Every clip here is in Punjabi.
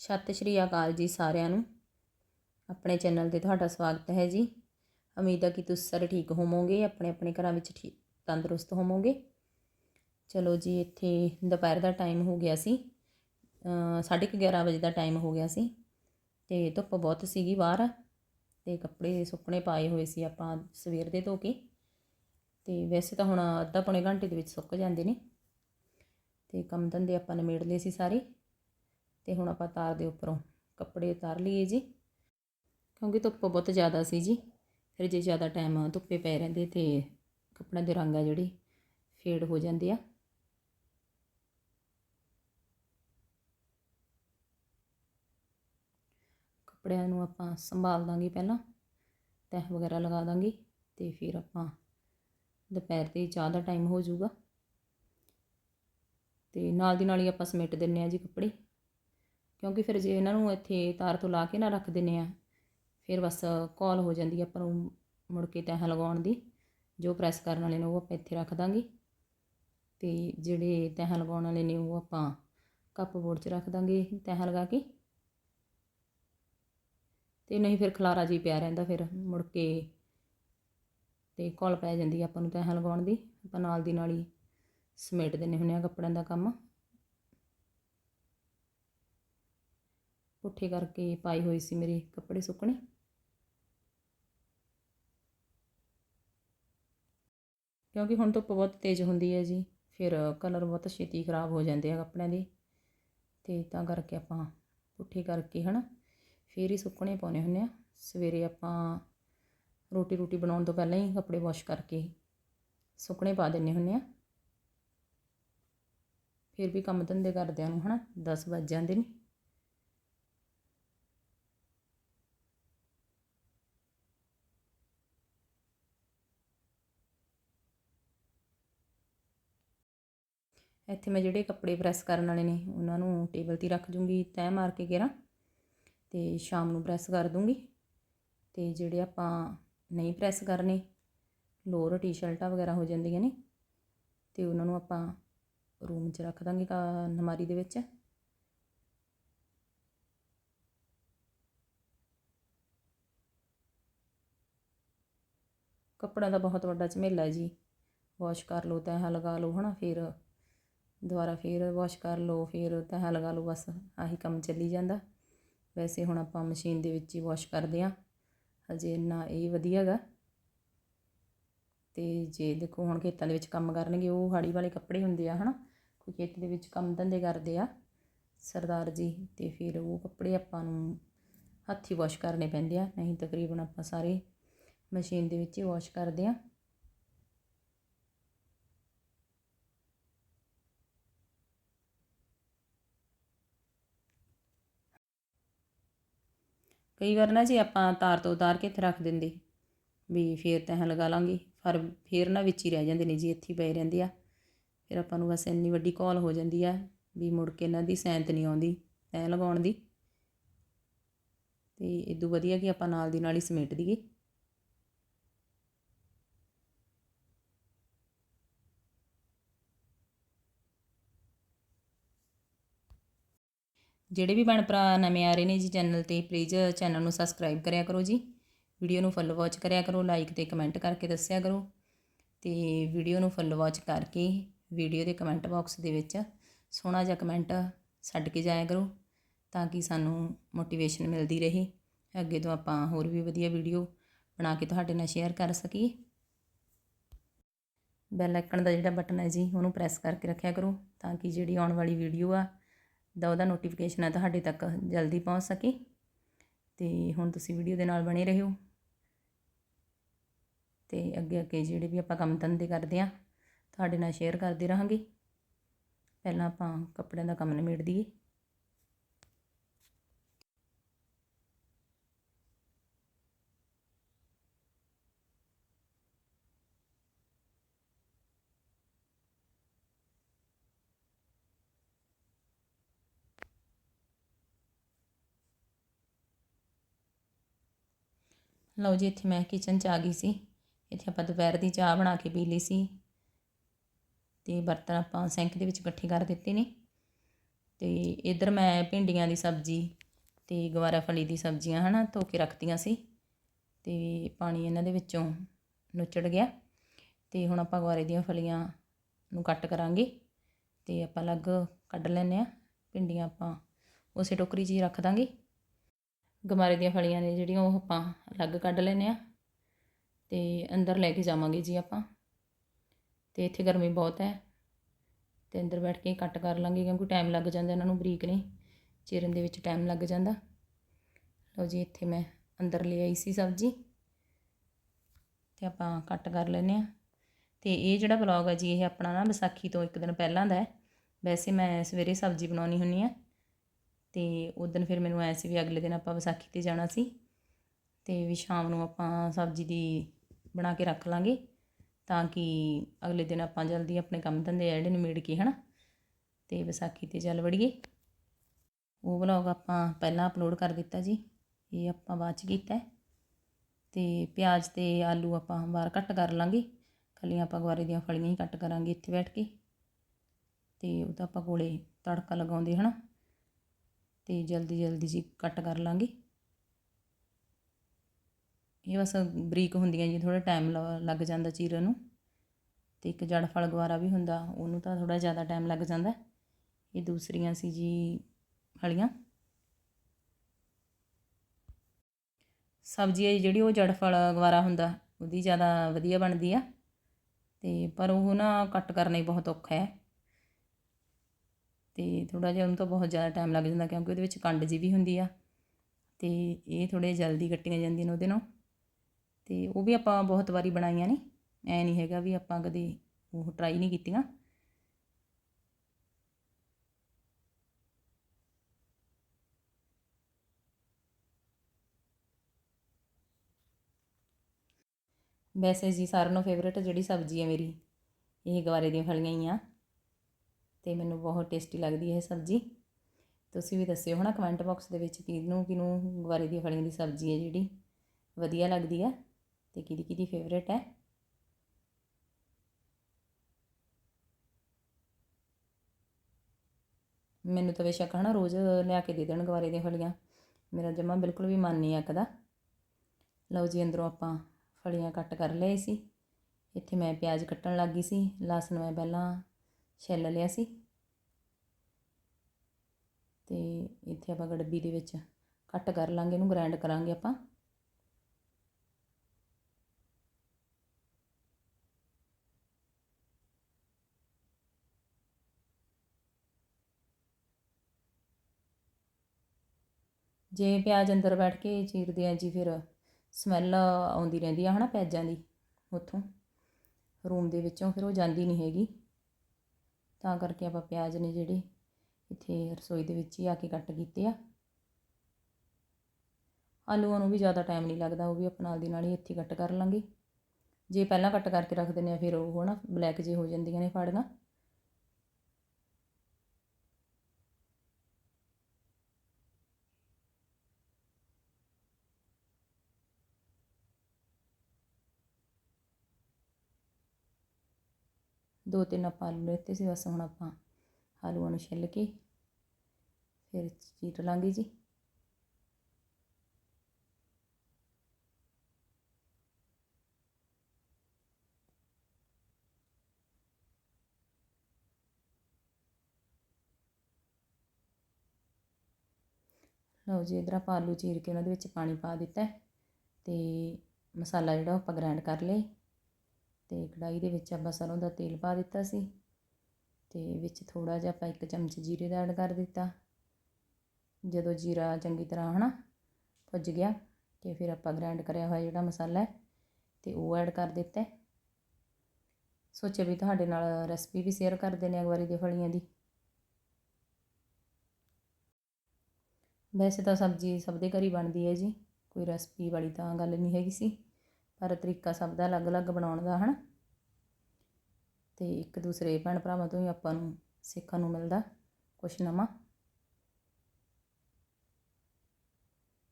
ਸਤਿ ਸ਼੍ਰੀ ਅਕਾਲ ਜੀ ਸਾਰਿਆਂ ਨੂੰ। ਆਪਣੇ ਚੈਨਲ ਤੇ ਤੁਹਾਡਾ ਸਵਾਗਤ ਹੈ ਜੀ। ਉਮੀਦ ਹੈ ਕਿ ਤੁਸੀਂ ਸਾਰੇ ਠੀਕ ਹੋਵੋਗੇ, ਆਪਣੇ ਆਪਣੇ ਘਰਾਂ ਵਿੱਚ ਠੀਕ, ਤੰਦਰੁਸਤ ਹੋਵੋਗੇ। ਚਲੋ ਜੀ, ਇੱਥੇ ਦੁਪਹਿਰ ਦਾ ਟਾਈਮ ਹੋ ਗਿਆ ਸੀ। ਸਾਢੇ ਕੁ 11 ਵਜੇ ਦਾ ਟਾਈਮ ਹੋ ਗਿਆ ਸੀ ਤੇ ਧੁੱਪ ਬਹੁਤ ਸੀਗੀ ਬਾਹਰ ਤੇ ਕੱਪੜੇ ਸੁੱਕਣੇ ਪਾਏ ਹੋਏ ਸੀ ਆਪਾਂ ਸਵੇਰ ਦੇ ਧੋ ਕੇ। ਤੇ ਵੈਸੇ ਤਾਂ ਹੁਣ ਅੱਧਾ ਪੌਣੇ ਘੰਟੇ ਦੇ ਵਿੱਚ ਸੁੱਕ ਜਾਂਦੇ ਨੇ। ਤੇ ਕੰਮ ਧੰਦੇ ਆਪਾਂ ਨਿਮੇੜ ਲਏ ਸੀ ਸਾਰੇ। ਤੇ ਹੁਣ ਆਪਾਂ ਤਾਰ ਦੇ ਉੱਪਰੋਂ ਕੱਪੜੇ ਉਤਾਰ ਲਈਏ ਜੀ। ਕਿਉਂਕਿ ਧੁੱਪ ਬਹੁਤ ਜ਼ਿਆਦਾ ਸੀ ਜੀ, ਫਿਰ ਜੇ ਜ਼ਿਆਦਾ ਟਾਈਮ ਧੁੱਪੇ ਪਏ ਰਹਿੰਦੇ ਤੇ ਕੱਪੜਿਆਂ ਦੇ ਰੰਗ ਆ ਜਿਹੜੇ ਫੇਡ ਹੋ ਜਾਂਦੇ ਆ। ਕੱਪੜਿਆਂ ਨੂੰ ਆਪਾਂ ਸੰਭਾਲ ਦਾਂਗੇ ਪਹਿਲਾਂ, ਤਹਿ ਵਗੈਰਾ ਲਗਾ ਦਾਂਗੇ ਤੇ ਫਿਰ ਆਪਾਂ ਦੁਪਹਿਰ 'ਤੇ ਚਾਹ ਦਾ ਟਾਈਮ ਹੋ ਜਾਊਗਾ। ਤੇ ਨਾਲ ਦੀ ਨਾਲ ਹੀ ਆਪਾਂ ਸਮੇਟ ਦਿੰਨੇ ਆ ਜੀ ਕੱਪੜੇ। ਕਿਉਂਕਿ ਫਿਰ ਜੇ ਇਹਨਾਂ ਨੂੰ ਇੱਥੇ ਤਾਰ ਤੋਂ ਲਾ ਕੇ ਨਾ ਰੱਖ ਦਿੰਨੇ ਆ, ਫਿਰ ਬਸ ਕਾਲ ਹੋ ਜਾਂਦੀ ਆਪਾਂ ਨੂੰ ਮੁੜ ਕੇ ਤਹਿ ਲਗਾਉਣ ਦੀ, ਜੋ ਪ੍ਰੈਸ ਕਰਨ ਵਾਲੇ ਨੇ ਉਹ ਆਪਾਂ ਇੱਥੇ ਰੱਖ ਦਾਂਗੇ। ਤੇ ਜਿਹੜੇ ਤਹਿ ਲਗਾਉਣ ਵਾਲੇ ਨੇ ਉਹ ਆਪਾਂ ਕੱਪ ਬੋਰਡ 'ਚ ਰੱਖ ਦਾਂਗੇ ਤਹਿ ਲਗਾ ਕੇ। ਤੇ ਨਹੀਂ ਫਿਰ ਖਲਾਰਾ ਜੀ ਪਿਆ ਰਹਿੰਦਾ ਫਿਰ ਮੁੜ ਕੇ ਤੇ ਕਾਲ ਪੈ ਜਾਂਦੀ ਆਪਾਂ ਨੂੰ ਤਹਿ ਲਗਾਉਣ ਦੀ, ਆਪਾਂ ਨਾਲ ਦੀ ਨਾਲ ਹੀ ਸਮੇਟ ਦਿੰਨੇ ਹੁੰਨੇ ਆ ਕੱਪੜਿਆਂ ਦਾ ਕੰਮ। ਪੁੱਠੇ ਕਰਕੇ ਪਾਈ ਹੋਈ ਸੀ ਮੇਰੇ ਕੱਪੜੇ ਸੁੱਕਣੇ। ਕਿਉਂਕਿ ਹੁਣ ਧੁੱਪ ਬਹੁਤ ਤੇਜ਼ ਹੁੰਦੀ ਹੈ ਜੀ, ਫਿਰ ਕਲਰ ਬਹੁਤ ਛੇਤੀ ਖਰਾਬ ਹੋ ਜਾਂਦੇ ਆ ਕੱਪੜਿਆਂ ਦੇ। ਤੇ ਤਾਂ ਕਰਕੇ ਆਪਾਂ ਪੁੱਠੇ ਕਰਕੇ ਹਨਾ, ਫੇਰ ਹੀ ਸੁੱਕਣੇ ਪਾਉਣੇ ਹੁੰਦੇ ਆ। ਸਵੇਰੇ ਆਪਾਂ ਰੋਟੀ ਰੋਟੀ ਬਣਾਉਣ ਤੋਂ ਪਹਿਲਾਂ ਹੀ ਕੱਪੜੇ ਵਾਸ਼ ਕਰਕੇ ਸੁੱਕਣੇ ਪਾ ਦਿੰਨੇ ਹੁੰਨੇ ਆ। ਫਿਰ ਵੀ ਕੰਮ ਧੰਦੇ ਕਰਦਿਆਂ ਨੂੰ ਹਨਾ 10 ਵੱਜ ਜਾਂਦੇ ਨੇ। ਇੱਥੇ ਮੈਂ ਜਿਹੜੇ ਕੱਪੜੇ ਪ੍ਰੈਸ ਕਰਨ ਵਾਲੇ ਨੇ, ਉਹਨਾਂ ਨੂੰ ਟੇਬਲ 'ਤੇ ਰੱਖ ਜੂੰਗੀ, ਤੈਅ ਮਾਰ ਕੇ ਗੇਰਾ ਤੇ ਸ਼ਾਮ ਨੂੰ ਪ੍ਰੈਸ ਕਰ ਦੂੰਗੀ। ਤੇ ਜਿਹੜੇ ਆਪਾਂ ਨਹੀਂ ਪ੍ਰੈਸ ਕਰਨੇ, ਲੋਅਰ ਟੀ-ਸ਼ਰਟਾਂ ਵਗੈਰਾ ਹੋ ਜਾਂਦੀਆਂ ਨੇ, ਤੇ ਉਹਨਾਂ ਨੂੰ ਆਪਾਂ ਰੂਮ 'ਚ ਰੱਖ ਦਾਂਗੇ ਨਮਾਰੀ ਦੇ ਵਿੱਚ। ਕੱਪੜਾ ਦਾ ਬਹੁਤ ਵੱਡਾ ਝਮੇਲਾ ਜੀ। ਵਾਸ਼ ਕਰ ਲਓ ਤੈਹਾਂ ਲਗਾ ਲਓ, ਹਨਾ, ਫਿਰ ਦੁਬਾਰਾ ਫਿਰ ਵਾਸ਼ ਕਰ ਲਓ, ਫਿਰ ਤੈਹਾਂ ਲਗਾ ਲਓ ਬਸ ਆਹੀ ਕੰਮ ਚੱਲੀ ਜਾਂਦਾ। ਵੈਸੇ ਹੁਣ ਆਪਾਂ ਮਸ਼ੀਨ ਦੇ ਵਿੱਚ ਹੀ ਵਾਸ਼ ਕਰਦੇ ਆ ਹਜੇ ਨਾ ਇਹ ਵਧੀਆਗਾ ਤੇ ਜੇ ਦੇਖੋ ਹੁਣ ਖੇਤਾਂ ਦੇ ਵਿੱਚ ਕੰਮ ਕਰਨਗੇ, ਉਹ ਹਾੜੀ ਵਾਲੇ ਕੱਪੜੇ ਹੁੰਦੇ ਆ, ਹਨਾ? ਕੋਈ ਖੇਤ ਦੇ ਵਿੱਚ ਕੰਮ ਧੰਦੇ ਕਰਦੇ ਆ, ਸਰਦਾਰ ਜੀ, ਤੇ ਫਿਰ ਉਹ ਕੱਪੜੇ ਆਪਾਂ ਨੂੰ ਹੱਥੀ ਵਾਸ਼ ਕਰਨੇ ਪੈਂਦੇ ਆ। ਨਹੀਂ ਤਕਰੀਬਨ ਆਪਾਂ ਸਾਰੇ ਮਸ਼ੀਨ ਦੇ ਵਿੱਚ ਹੀ ਵਾਸ਼ ਕਰਦੇ ਆ ਕਈ ਵਾਰ ਨਾ ਜੀ ਆਪਾਂ ਤਾਰ ਤੋਂ ਉਤਾਰ ਕੇ ਇੱਥੇ ਰੱਖ ਦਿੰਦੇ, ਵੀ ਫੇਰ ਤੈਂ ਲਗਾ ਲਾਂਗੇ, ਪਰ ਫੇਰ ਨਾ ਵਿੱਚ ਹੀ ਰਹਿ ਜਾਂਦੇ ਨੇ ਜੀ ਇੱਥੇ ਪਏ ਰਹਿੰਦੇ ਆ। ਫਿਰ ਆਪਾਂ ਨੂੰ ਬਸ ਇੰਨੀ ਵੱਡੀ ਕਾਲ ਹੋ ਜਾਂਦੀ ਆ ਵੀ ਮੁੜ ਕੇ ਇਹਨਾਂ ਦੀ ਸੈਂਤ ਨਹੀਂ ਆਉਂਦੀ ਤੈਂ ਲਗਾਉਣ ਦੀ। ਤੇ ਇਦੋਂ ਵਧੀਆ ਕਿ ਆਪਾਂ ਨਾਲ ਦੀ ਨਾਲ ਹੀ ਸਮੇਟ ਦਈਏ। ਜਿਹੜੇ ਵੀ ਬਣ ਭਰਾ ਨਵੇਂ ਆ ਰਹੇ ਨੇ ਜੀ ਚੈਨਲ ਤੇ ਪਲੀਜ਼ ਚੈਨਲ ਨੂੰ ਸਬਸਕ੍ਰਾਈਬ ਕਰਿਆ ਕਰੋ ਜੀ। ਵੀਡੀਓ ਨੂੰ ਫੁੱਲ ਵਾਚ ਕਰਿਆ ਕਰੋ ਲਾਈਕ ਤੇ ਕਮੈਂਟ ਕਰਕੇ ਦੱਸਿਆ ਕਰੋ। ਤੇ ਵੀਡੀਓ ਨੂੰ ਫੁੱਲ ਵਾਚ ਕਰਕੇ ਵੀਡੀਓ ਦੇ ਕਮੈਂਟ ਬਾਕਸ ਦੇ ਵਿੱਚ ਸੋਹਣਾ ਜਿਹਾ ਕਮੈਂਟ ਛੱਡ ਕੇ ਜਾਇਆ ਕਰੋ, ਤਾਂ ਕਿ ਸਾਨੂੰ ਮੋਟੀਵੇਸ਼ਨ ਮਿਲਦੀ ਰਹੇ। ਅੱਗੇ ਤੋਂ ਆਪਾਂ ਹੋਰ ਵੀ ਵਧੀਆ ਵੀਡੀਓ ਬਣਾ ਕੇ ਤੁਹਾਡੇ ਨਾਲ ਸ਼ੇਅਰ ਕਰ ਸਕੀਏ। ਬੈਲ ਆਈਕਨ ਦਾ ਜਿਹੜਾ ਬਟਨ ਹੈ ਜੀ, ਉਹਨੂੰ ਪ੍ਰੈਸ ਕਰਕੇ ਰੱਖਿਆ ਕਰੋ, ਤਾਂ ਕਿ ਜਿਹੜੀ ਆਉਣ ਵਾਲੀ ਵੀਡੀਓ ਆ ਦਾ ਉਹਦਾ ਨੋਟੀਫਿਕੇਸ਼ਨ ਹੈ ਤੁਹਾਡੇ ਤੱਕ ਜਲਦੀ ਪਹੁੰਚ ਸਕੇ। ਤੇ ਹੁਣ ਤੁਸੀਂ ਵੀਡੀਓ ਦੇ ਨਾਲ ਬਣੇ ਰਹੋ। ਤੇ ਅੱਗੇ ਅੱਗੇ ਜਿਹੜੇ ਵੀ ਆਪਾਂ ਕੰਮ ਧੰਦੇ ਕਰਦੇ ਆ, ਤੁਹਾਡੇ ਨਾਲ ਸ਼ੇਅਰ ਕਰਦੇ ਰਹਾਂਗੇ। ਪਹਿਲਾਂ ਆਪਾਂ ਕੱਪੜਿਆਂ ਦਾ ਕੰਮ ਨਿਬੇੜ ਦਈਏ। ਲਓ ਜੀ, ਇੱਥੇ ਮੈਂ ਕਿਚਨ 'ਚ ਆ ਗਈ ਸੀ। ਇੱਥੇ ਆਪਾਂ ਦੁਪਹਿਰ ਦੀ ਚਾਹ ਬਣਾ ਕੇ ਪੀ ਲਈ ਸੀ। ਤੇ ਬਰਤਨ ਆਪਾਂ ਸਿੰਕ ਦੇ ਵਿੱਚ ਇਕੱਠੇ ਕਰ ਦਿੱਤੇ ਨੇ। ਤੇ ਇਧਰ ਮੈਂ ਭਿੰਡੀਆਂ ਦੀ ਸਬਜ਼ੀ ਤੇ ਗਵਾਰਾ ਫਲੀ ਦੀ ਸਬਜ਼ੀਆਂ ਹਨਾ ਧੋ ਕੇ ਰੱਖਤੀਆਂ ਸੀ। ਤੇ ਪਾਣੀ ਇਹਨਾਂ ਦੇ ਵਿੱਚੋਂ ਨੁੱਚੜ ਗਿਆ। ਤੇ ਹੁਣ ਆਪਾਂ ਗਵਾਰੇ ਦੀਆਂ ਫਲੀਆਂ ਨੂੰ ਕੱਟ ਕਰਾਂਗੇ। ਤੇ ਆਪਾਂ ਅਲੱਗ ਕੱਢ ਲੈਨੇ ਆ ਭਿੰਡੀਆਂ ਆਪਾਂ ਉਸੇ ਟੋਕਰੀ 'ਚ ਹੀ ਰੱਖ ਦਾਂਗੇ। ਗਮਾਰੇ ਦੀਆਂ ਫਲੀਆਂ ਨੇ ਜਿਹੜੀਆਂ ਉਹ ਆਪਾਂ ਅਲੱਗ ਕੱਢ ਲੈਨੇ ਆ ਤੇ ਅੰਦਰ ਲੈ ਕੇ ਜਾਵਾਂਗੇ ਜੀ ਆਪਾਂ। ਤੇ ਇੱਥੇ ਗਰਮੀ ਬਹੁਤ ਹੈ ਤੇ ਅੰਦਰ ਬੈਠ ਕੇ ਕੱਟ ਕਰ ਲਾਂਗੇ ਕਿਉਂਕਿ ਟਾਈਮ ਲੱਗ ਜਾਂਦਾ ਇਹਨਾਂ ਨੂੰ, ਬਰੀਕ ਨਹੀਂ, ਚੀਰਨ ਦੇ ਵਿੱਚ ਟਾਈਮ ਲੱਗ ਜਾਂਦਾ। ਲਓ ਜੀ, ਇੱਥੇ ਮੈਂ ਅੰਦਰ ਲੈ ਆਈ ਸੀ ਸਬਜ਼ੀ ਤੇ ਆਪਾਂ ਕੱਟ ਕਰ ਲੈਨੇ ਆ ਤੇ ਇਹ ਜਿਹੜਾ ਵਲੌਗ ਹੈ ਜੀ, ਇਹ ਆਪਣਾ ਨਾ ਵਿਸਾਖੀ ਤੋਂ ਇੱਕ ਦਿਨ ਪਹਿਲਾਂ ਦਾ ਹੈ। ਵੈਸੇ ਮੈਂ ਸਵੇਰੇ ਸਬਜ਼ੀ ਬਣਾਉਣੀ ਹੁੰਨੀ ਆ ਤੇ ਉਸ ਦਿਨ ਫਿਰ ਮੈਨੂੰ ਐ ਸੀ ਵੀ ਅਗਲੇ ਦਿਨ ਆਪਾਂ ਵਿਸਾਖੀ ਤੇ ਜਾਣਾ ਸੀ ਤੇ ਵੀ ਸ਼ਾਮ ਨੂੰ ਆਪਾਂ ਸਬਜ਼ੀ ਦੀ ਬਣਾ ਕੇ ਰੱਖ ਲਾਂਗੇ ਤਾਂ ਕਿ ਅਗਲੇ ਦਿਨ ਆਪਾਂ ਜਲਦੀ ਆਪਣੇ ਕੰਮ ਧੰਦੇ ਆ ਜਿਹੜੇ ਨਿਮੇੜ ਕੇ, ਹਨਾ? ਤੇ ਵਿਸਾਖੀ ਤੇ ਚੱਲ ਵੜੀਏ। ਉਹ ਵਲੌਗ ਆਪਾਂ ਪਹਿਲਾਂ ਅਪਲੋਡ ਕਰ ਦਿੱਤਾ ਜੀ, ਇਹ ਆਪਾਂ ਬਾਅਦ ਚ ਕੀਤਾ ਹੈ। ਤੇ ਪਿਆਜ਼ ਤੇ ਆਲੂ ਆਪਾਂ ਬਾਹਰ ਕੱਟ ਕਰ ਲਾਂਗੇ। ਕੱਲੀਆਂ ਆਪਾਂ ਗਵਾਰੇ ਦੀਆਂ ਫਲੀਆਂ ਹੀ ਕੱਟ ਕਰਾਂਗੇ ਇੱਥੇ ਬੈਠ ਕੇ। ਤੇ ਉਹ ਤਾਂ ਆਪਾਂ ਕੋਲੇ ਤੜਕਾ ਲਗਾਉਂਦੇ, ਹਨਾ? ਤੇ ਜਲਦੀ ਜਲਦੀ ਜੀ ਕੱਟ ਕਰ ਲਾਂਗੇ। ਇਹ ਬਸ ਬਰੀਕ ਹੁੰਦੀਆਂ ਜੀ ਥੋੜਾ ਟਾਈਮ ਲੱਗ ਜਾਂਦਾ ਚੀਰਨ ਨੂੰ। ਤੇ ਇੱਕ ਜੜ ਫਲ ਗਵਾਰਾ ਵੀ ਹੁੰਦਾ, ਉਹਨੂੰ ਤਾਂ ਥੋੜਾ ਜ਼ਿਆਦਾ ਟਾਈਮ ਲੱਗ ਜਾਂਦਾ। ਇਹ ਦੂਸਰੀਆਂ ਸੀ ਜੀ ਫਲੀਆਂ। ਸਬਜ਼ੀ ਹੈ ਜਿਹੜੀ, ਉਹ ਜੜ ਫਲ ਗਵਾਰਾ ਹੁੰਦਾ, ਉਹਦੀ ਜ਼ਿਆਦਾ ਵਧੀਆ ਬਣਦੀ ਆ। ਤੇ ਪਰ ਉਹ ਨਾ ਕੱਟ ਕਰਨਾ ਹੀ ਬਹੁਤ ਔਖਾ ਹੈ। ਤੇ ਥੋੜਾ ਜਿਹਾ ਉਹਨੂੰ ਤਾਂ ਬਹੁਤ ਜ਼ਿਆਦਾ ਟਾਈਮ ਲੱਗ ਜਾਂਦਾ ਕਿਉਂਕਿ ਉਹਦੇ ਵਿੱਚ ਕੰਡ ਜੀ ਵੀ ਹੁੰਦੀ ਆ ਤੇ ਇਹ ਥੋੜੇ ਜਲਦੀ ਕੱਟੀਆਂ ਜਾਂਦੀਆਂ ਨੇ ਉਹਦੇ ਨਾਲ। ਤੇ ਉਹ ਵੀ ਆਪਾਂ ਬਹੁਤ ਵਾਰੀ ਬਣਾਈਆਂ ਨੇ, ਐ ਨਹੀਂ ਹੈਗਾ ਵੀ ਆਪਾਂ ਕਦੇ ਉਹ ਟਰਾਈ ਨਹੀਂ ਕੀਤੀਆਂ। ਵੈਸੇ ਜੀ ਸਾਰਿਆਂ ਨੂੰ ਫੇਵਰੇਟ ਜਿਹੜੀ ਸਬਜ਼ੀ ਹੈ ਮੇਰੀ, ਇਹ ਗਵਾਰੇ ਦੀਆਂ ਫਲੀਆਂ ਹੀ ਆ। ਤੇ ਮੈਨੂੰ ਬਹੁਤ ਟੇਸਟੀ ਲੱਗਦੀ ਹੈ ਇਹ ਸਬਜ਼ੀ। ਤੁਸੀਂ ਵੀ ਦੱਸਿਓ ਹਨਾ ਕਮੈਂਟ ਬਾਕਸ ਦੇ ਵਿੱਚ ਕਿਹਨੂੰ ਕਿਹਨੂੰ ਗੁਆਰੇ ਦੀਆਂ ਫਲੀਆਂ ਦੀ ਸਬਜ਼ੀ ਹੈ ਜਿਹੜੀ ਵਧੀਆ ਲੱਗਦੀ ਹੈ ਤੇ ਕਿਹਦੀ ਕਿਹਦੀ ਫੇਵਰੇਟ ਹੈ। ਮੈਨੂੰ ਤਾਂ ਬੇਸ਼ੱਕ ਹਨਾ ਰੋਜ਼ ਲਿਆ ਕੇ ਦੇ ਦੇਣ ਗਵਾਰੇ ਦੀਆਂ ਫਲੀਆਂ। ਮੇਰਾ ਜਮਾ ਬਿਲਕੁਲ ਵੀ ਮਨ ਨਹੀਂ ਆਕਦਾ ਲਓ ਜੀ ਅੰਦਰੋਂ ਆਪਾਂ ਫਲੀਆਂ ਕੱਟ ਕਰ ਲਏ ਸੀ। ਇੱਥੇ ਮੈਂ ਪਿਆਜ਼ ਕੱਟਣ ਲੱਗ ਗਈ ਸੀ। ਲਸਣ ਮੈਂ ਪਹਿਲਾਂ ਛਿੱਲ ਲਿਆ ਸੀ। ਤੇ ਇੱਥੇ ਆਪਾਂ ਗੜਬੀ ਦੇ ਵਿੱਚ ਕੱਟ ਕਰ ਲਾਂਗੇ, ਇਹਨੂੰ ਗ੍ਰਾਈਂਡ ਕਰਾਂਗੇ ਆਪਾਂ। ਜੇ ਪਿਆਜ਼ ਅੰਦਰ ਬੈਠ ਕੇ ਚੀਰਦੇ ਆ ਜੀ, ਫਿਰ ਸਮੈਲ ਆਉਂਦੀ ਰਹਿੰਦੀ ਆ ਹਨਾ ਪਿਆਜ਼ਾਂ ਦੀ, ਉੱਥੋਂ। ਰੂਮ ਦੇ ਵਿੱਚੋਂ ਫਿਰ ਉਹ ਜਾਂਦੀ ਨਹੀਂ ਹੈਗੀ। ਤਾਂ ਕਰਕੇ ਆਪਾਂ ਪਿਆਜ਼ ਨੇ ਜਿਹੜੇ ਇੱਥੇ ਰਸੋਈ ਦੇ ਵਿੱਚ ਹੀ ਆ ਕੇ ਕੱਟ ਕੀਤੇ ਆ। ਆਲੂਆਂ ਨੂੰ ਵੀ ਜ਼ਿਆਦਾ ਟਾਈਮ ਨਹੀਂ ਲੱਗਦਾ, ਉਹ ਵੀ ਆਪਾਂ ਨਾਲ ਦੀ ਨਾਲ ਹੀ ਇੱਥੇ ਕੱਟ ਕਰ ਲਾਂਗੇ। ਜੇ ਪਹਿਲਾਂ ਕੱਟ ਕਰਕੇ ਰੱਖ ਦਿੰਦੇ ਆ, ਫਿਰ ਉਹ ਨਾ ਬਲੈਕ ਜੇ ਹੋ ਜਾਂਦੀਆਂ ਨੇ ਫਾੜੀਆਂ ਦੋ ਤਿੰਨ ਆਪਾਂ ਆਲੂ ਲੈਤੇ ਸੀ, ਬਸ ਹੁਣ ਆਪਾਂ ਆਲੂਆਂ ਨੂੰ ਛਿੱਲ ਕੇ ਫਿਰ ਚੀਰ ਲਾਂਗੇ ਜੀ। ਲਓ ਜੀ, ਇਧਰ ਆਪਾਂ ਆਲੂ ਚੀਰ ਕੇ ਉਹਨਾਂ ਦੇ ਵਿੱਚ ਪਾਣੀ ਪਾ ਦਿੱਤਾ ਤੇ ਮਸਾਲਾ ਜਿਹੜਾ ਉਹ ਆਪਾਂ ਗ੍ਰਾਈਂਡ ਕਰ ਲਏ। ਅਤੇ ਕੜਾਹੀ ਦੇ ਵਿੱਚ ਆਪਾਂ ਸਰੋਂ ਦਾ ਤੇਲ ਪਾ ਦਿੱਤਾ ਸੀ ਅਤੇ ਵਿੱਚ ਥੋੜ੍ਹਾ ਜਿਹਾ ਆਪਾਂ ਇੱਕ ਚਮਚ ਜੀਰੇ ਦਾ ਐਡ ਕਰ ਦਿੱਤਾ। ਜਦੋਂ ਜੀਰਾ ਚੰਗੀ ਤਰ੍ਹਾਂ ਹਨਾ ਭੁੱਜ ਗਿਆ ਤੇ ਫਿਰ ਆਪਾਂ ਗ੍ਰਾਈਂਡ ਕਰਿਆ ਹੋਇਆ ਜਿਹੜਾ ਮਸਾਲਾ ਹੈ ਤੇ ਉਹ ਐਡ ਕਰ ਦਿੱਤਾ। ਸੋਚਿਆ ਵੀ ਤੁਹਾਡੇ ਨਾਲ ਰੈਸਪੀ ਵੀ ਸ਼ੇਅਰ ਕਰ ਦਿੰਨੇ ਅਗਵਾਰੀ ਦੇ ਫਲੀਆਂ ਦੀ। ਵੈਸੇ ਤਾਂ ਸਬਜ਼ੀ ਸਭ ਦੇ ਘਰ ਹੀ ਬਣਦੀ ਹੈ ਜੀ, ਕੋਈ ਰੈਸਪੀ ਵਾਲੀ ਤਾਂ ਗੱਲ ਨਹੀਂ ਹੈਗੀ ਸੀ। ਪਰ ਤਰੀਕਾ ਸਭ ਦਾ ਅਲੱਗ-ਅਲੱਗ ਬਣਾਉਣ ਦਾ, ਹਨ? ਤੇ ਇੱਕ ਦੂਸਰੇ ਭੈਣ ਭਰਾਵਾਂ ਤੋਂ ਹੀ ਆਪਾਂ ਨੂੰ ਸਿੱਖਣ ਨੂੰ ਮਿਲਦਾ, ਕੁਛ ਨਵਾਂ।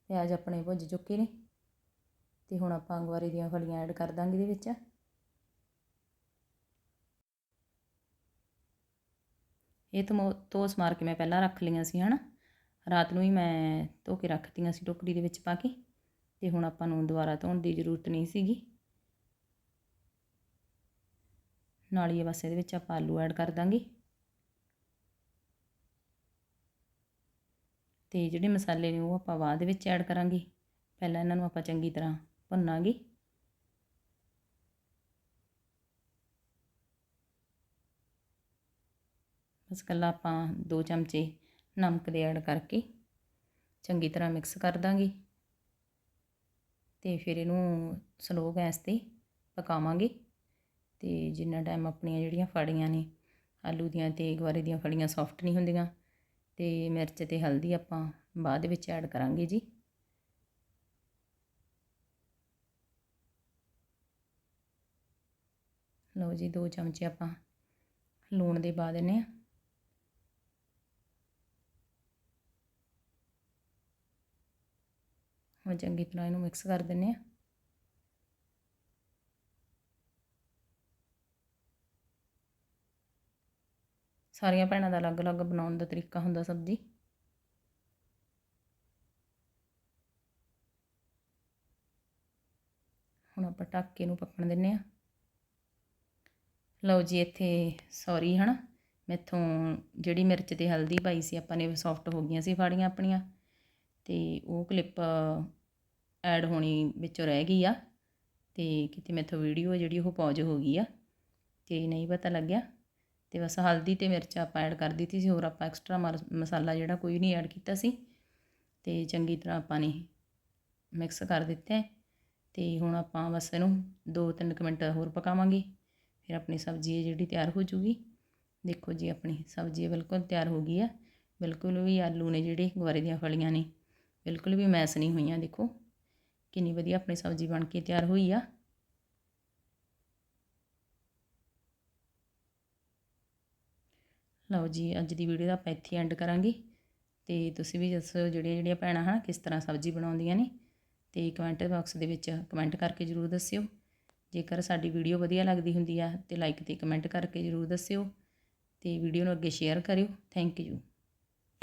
ਪਿਆਜ਼ ਆਪਣੇ ਭੁੱਜ ਚੁੱਕੇ ਨੇ, ਤੇ ਹੁਣ ਆਪਾਂ ਅੰਗਵਾਰੀ ਦੀਆਂ ਫਲੀਆਂ ਐਡ ਕਰ ਦਾਂਗੇ ਇਹਦੇ ਵਿੱਚ। ਇਹ ਤੋਂ ਤੋਂ ਮਾਰ ਕੇ ਮੈਂ ਪਹਿਲਾਂ ਰੱਖ ਲਈਆਂ ਸੀ, ਹਨਾ? ਰਾਤ ਨੂੰ ਹੀ ਮੈਂ ਧੋ ਕੇ ਰੱਖਤੀਆਂ ਸੀ ਟੋਕਰੀ ਦੇ ਵਿੱਚ ਪਾ ਕੇ। ਤੇ ਹੁਣ ਆਪਾਂ ਨੂੰ ਦੁਬਾਰਾ ਧੋਣ ਦੀ ਜ਼ਰੂਰਤ ਨਹੀਂ ਸੀਗੀ। ਨਾਲ ਹੀ ਬਸ ਇਹਦੇ ਵਿੱਚ ਆਪਾਂ ਆਲੂ ਐਡ ਕਰ ਦਾਂਗੇ। ਤੇ ਜਿਹੜੇ ਮਸਾਲੇ ਨੇ ਉਹ ਆਪਾਂ ਬਾਅਦ ਵਿੱਚ ਐਡ ਕਰਾਂਗੇ। ਪਹਿਲਾਂ ਇਹਨਾਂ ਨੂੰ ਆਪਾਂ ਚੰਗੀ ਤਰ੍ਹਾਂ ਭੁੰਨਾਂਗੇ। ਬਸ ਕੱਲਾ ਆਪਾਂ 2 ਚਮਚੇ ਨਮਕ ਦੇ ਐਡ ਕਰਕੇ ਚੰਗੀ ਤਰ੍ਹਾਂ ਮਿਕਸ ਕਰ ਦਾਂਗੇ। ਅਤੇ ਫਿਰ ਇਹਨੂੰ ਸਲੋ ਗੈਸ ਤੇ ਪਕਾਵਾਂਗੇ। ਅਤੇ ਜਿੰਨਾ ਟਾਈਮ ਆਪਣੀਆਂ ਜਿਹੜੀਆਂ ਫੜੀਆਂ ਨੇ, ਆਲੂ ਦੀਆਂ ਅਤੇ ਗਵਾਰੇ ਦੀਆਂ ਫੜੀਆਂ ਸੌਫਟ ਨਹੀਂ ਹੁੰਦੀਆਂ ਅਤੇ ਮਿਰਚ ਅਤੇ ਹਲਦੀ ਆਪਾਂ ਬਾਅਦ ਵਿੱਚ ਐਡ ਕਰਾਂਗੇ ਜੀ। ਲਓ ਜੀ, ਦੋ ਚਮਚੇ ਆਪਾਂ ਲੂਣ ਦੇ ਪਾ ਦਿੰਨੇ ਆ ਹੁਣ ਚੰਗੀ ਤਰ੍ਹਾਂ ਇਹਨੂੰ ਮਿਕਸ ਕਰ ਦਿੰਨੇ ਆ ਸਾਰੀਆਂ ਭੈਣਾਂ ਦਾ ਅਲੱਗ-ਅਲੱਗ ਬਣਾਉਣ ਦਾ ਤਰੀਕਾ ਹੁੰਦਾ ਸਬਜ਼ੀ। ਹੁਣ ਆਪਾਂ ਢੱਕ ਨੂੰ ਪੱਕਣ ਦਿੰਨੇ ਆ ਲਓ ਜੀ, ਇੱਥੇ ਸੌਰੀ ਹਨਾ, ਮੈਥੋਂ ਜਿਹੜੀ ਮਿਰਚ ਤੇ ਹਲਦੀ ਪਾਈ ਸੀ ਆਪਾਂ ਨੇ ਸੌਫਟ ਹੋ ਗਈਆਂ ਸੀ ਫਾੜੀਆਂ ਆਪਣੀਆਂ। ਤੇ ਉਹ ਕਲਿੱਪ ਐਡ ਹੋਣੀ ਵਿੱਚੋਂ ਰਹਿ ਗਈ ਆ ਤੇ ਕਿਤੇ ਮੈਥੋਂ ਵੀਡੀਓ ਜਿਹੜੀ ਉਹ ਪੌਜ ਹੋ ਗਈ ਆ ਤੇ ਨਹੀਂ ਪਤਾ ਲੱਗਿਆ ਤੇ ਬਸ ਹਲਦੀ ਤੇ ਮਿਰਚ ਆਪਾਂ ਐਡ ਕਰ ਦਿੱਤੀ ਸੀ, ਹੋਰ ਆਪਾਂ ਐਕਸਟਰਾ ਮਸਾਲਾ ਜਿਹੜਾ ਕੋਈ ਨਹੀਂ ਐਡ ਕੀਤਾ ਸੀ ਤੇ ਚੰਗੀ ਤਰ੍ਹਾਂ ਆਪਾਂ ਨੇ ਮਿਕਸ ਕਰ ਦਿੱਤਾ ਤੇ ਹੁਣ ਆਪਾਂ ਬਸ ਇਹਨੂੰ 2-3 ਮਿੰਟ ਹੋਰ ਪਕਾਵਾਂਗੇ, ਫਿਰ ਆਪਣੀ ਸਬਜ਼ੀ ਜਿਹੜੀ ਤਿਆਰ ਹੋ ਜੂਗੀ। ਦੇਖੋ ਜੀ, ਆਪਣੀ ਸਬਜ਼ੀ ਬਿਲਕੁਲ ਤਿਆਰ ਹੋ ਗਈ ਆ, ਬਿਲਕੁਲ ਵੀ ਆਲੂ ਨੇ ਜਿਹੜੇ ਗੁਆਰੇ ਦੀਆਂ ਫਲੀਆਂ ਨੇ, ਬਿਲਕੁਲ ਵੀ ਮੈਸ ਨਹੀਂ ਹੋਈਆਂ, ਦੇਖੋ। ਕਿੰਨੀ ਵਧੀਆ ਆਪਣੀ ਸਬਜ਼ੀ ਬਣ ਕੇ ਤਿਆਰ ਹੋਈ ਆ। ਲਓ ਜੀ, ਅੱਜ ਦੀ ਵੀਡੀਓ ਦਾ ਆਪਾਂ ਇੱਥੇ ਐਂਡ ਕਰਾਂਗੇ। ਤੇ ਤੁਸੀਂ ਵੀ ਦੱਸੋ ਜਿਹੜੀਆਂ ਜਿਹੜੀਆਂ ਭੈਣਾਂ ਹਨ, ਕਿਸ ਤਰ੍ਹਾਂ ਸਬਜ਼ੀ ਬਣਾਉਂਦੀਆਂ ਨੇ। ਤੇ ਕਮੈਂਟ ਬਾਕਸ ਦੇ ਵਿੱਚ ਕਮੈਂਟ ਕਰਕੇ ਜ਼ਰੂਰ ਦੱਸਿਓ। ਜੇਕਰ ਸਾਡੀ ਵੀਡੀਓ ਵਧੀਆ ਲੱਗਦੀ ਹੁੰਦੀ ਆ, ਤੇ ਲਾਈਕ ਤੇ ਕਮੈਂਟ ਕਰਕੇ ਜ਼ਰੂਰ ਦੱਸਿਓ। ਤੇ ਵੀਡੀਓ ਨੂੰ ਅੱਗੇ ਸ਼ੇਅਰ ਕਰਿਓ। Thank you